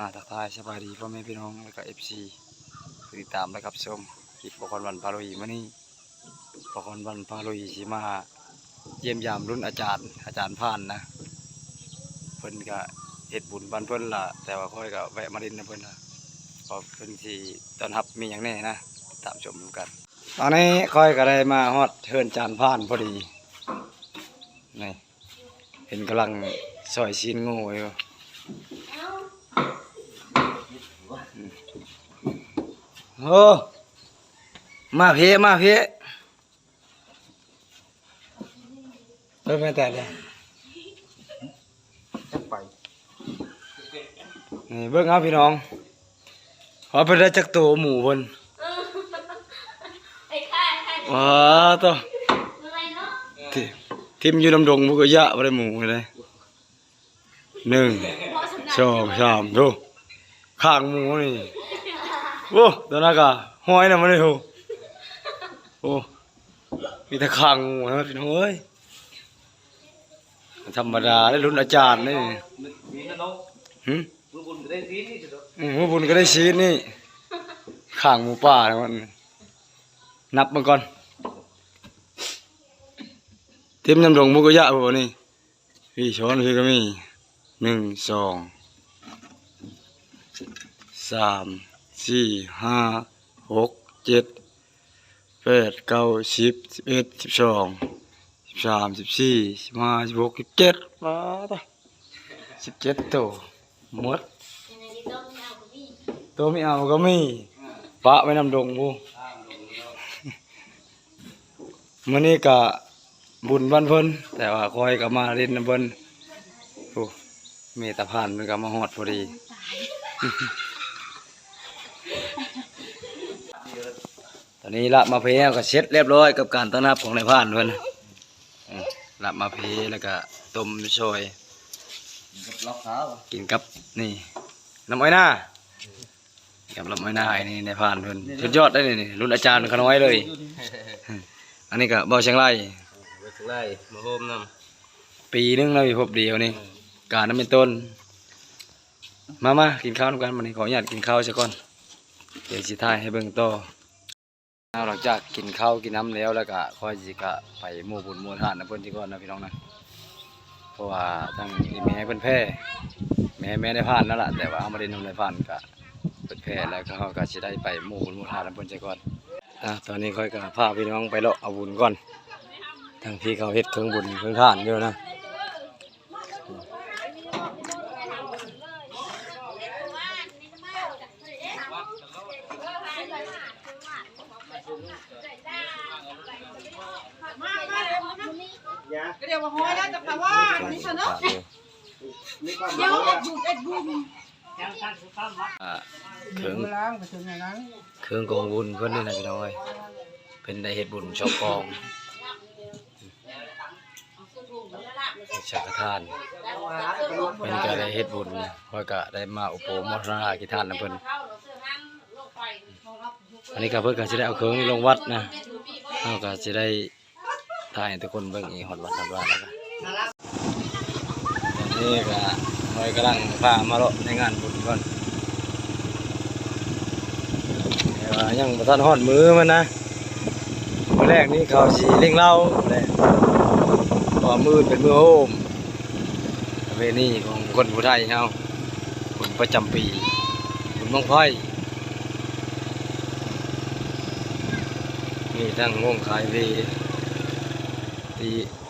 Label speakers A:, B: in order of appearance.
A: อ่าทักทายสบายดีพ่อแม่พี่น้องแล้วก็เอฟซีติดตามและกับชมคลิปปกรณ์วันพาลุยมานี่ปกรณ์วันพาลุยสิมาเยี่ยมยามรุ่นอาจารย์ อาจารย์ผ่านนะเพิ่นก็เฮ็ดบุญบ้านเพิ่นละแต่ว่าค่อยก็แวะมาดินนะเพิ่นละเพราะเพิ่นสิต้อนรับมีหยังแน่นะติดตามชมกัน ตอนนี้ค่อยก็ได้มาฮอดเทินจานผ่านพอดีนี่เห็นกำลังซอยซีนงูอยู่ โอ้มาเพมาเพเออไม่แต่เลย
B: จักไป
A: นี่เบิ่งเอาพี่น้องขอเป็นได้จักตัวหมูเพิ่น
C: ไอ้ข้าข้า
A: ว้าตัว
C: อะไรเนาะ
A: ที่ทิมอยู่ดำดงบุกยะบ่ได้หมูเลยหนึ่ง
C: เพราะสำนัก
A: สองสามดูข้างหมูนี่ โอ้ตัวนั้นก็ห้อยนะมันเลยโหโอ้มีแต่ข้างหมูนะพี่น้องเอ้ยธรรมดาได้รุ่นอาจารย์นี่หึ
B: มือบุญก็ได้ซีนี่สุด
A: อืมบุญก็ได้ชีสนี่ข้างหมูป่านะมันนับมาก่อนเต็มยำดงมุกยะบ่นี่พี่ช้อนพี่ก็มีหนึ่งสองสาม สี่ห้าหกเจ็ดแปดเก้าสิบสิบเอ็ดสิบสองสิบสามสิบสี่สิบห้าสิบหกสิบเจ็ดมาตาสิบเจ็ดตัวหมด
C: ตั
A: วไม่เอาก็มีปะไว้นำดงบูมื้อนี้ก็บุญบ้านเพิ่นแต่ว่าคอยก็มาเล่นน้ำเพิ่นโอ้เมตาผ่านมันก็มาฮอดพอดี อนนี้ละมาเพลก็เสร็จเรียบร้อยกับการต้อนรับของนายผ่านเพิ่นอืมละมาเพแล้วก็ต้มซอย
B: กับล็อกเท้า
A: กินกับนี่น้ำอ้อยหน้ากับน้ำอ้อยหน้าไอ้นี่ในผ่านเพิ่นสุดยอดได้นี่นี่รุ่นอาจารย์ขน้อยเลย อันนี้ก็เบาเชียงราย
B: ไปถึงไรมาโฮมน้
A: ปีหนึงเรามีพบเดียวนี่การน้ำเป็นต้น มามากินข้าวด้วยกันวันนี้ขออนุญาตกินข้าวซะก่อนเดี๋ยวสิท้ายให้เบิ่งต่อ เอาหลังจากกินข้าวกินน้ำแล้วแล้วก็ค่อยสิกะไปหมู่บุญหมู่ทานนะเพิ่นสิก่อนนะพี่น้องนะเพราะว่าทางอีแม่เพิ่นแพ้แม่แม่ได้ผ่านแล้วล่ะแต่ว่าเอามาเล่นน้ำได้ผ่านก็เพิ่นแพ้แล้วก็เขาก็สิได้ไปหมู่บุญหมู่ทานนะเพิ่นสิก่อนอะตอนนี้ค่อยก็พาพี่น้องไปเลาะเอาบุญก่อนทางพี่เขาเฮ็ดเครื่องบุญเครื่องทานอยู่นะ
D: ก็เดี๋ยวมาห้อยแล้วจะแปลว่านี่ฉันเนาะเดี๋ยวเอ็ดบุญเอ็ดบุญ
A: อ่าเครื่อง
D: ล้างไปถึงไหนนั้น
A: เครื่องกองบุญเพิ่อนนี่นะพี่น้องเอ้ยเป็นได้เฮ็ดบุญชอบกองชักทานเพิ่นก็ได้เฮ็ดบุญค่อยก็ได้มาอุปโภคมทนากิทานนะเพิ่นอันนี้ก็เพิ่นก็สิได้เอาเครื่องลงวัดนะเฮาก็สิได้ ถ่ายให้ทุกคนเบิ่งอีกฮอดวัดฮอดว่าแล้วก็นนี้ก็ค่อยกำลังพามาเลาะในงานบุญก่อนแต่ว่ายังบ่ทันฮอดมือมันนะมื้อแรกนี่เขาสิเล่งเหล้าแหละเพอมือเป็นมือโฮมประเพณีของคนผู้ไทยเฮาบุญประจำปีบุญบังไฟมีทั้งวงขายเวที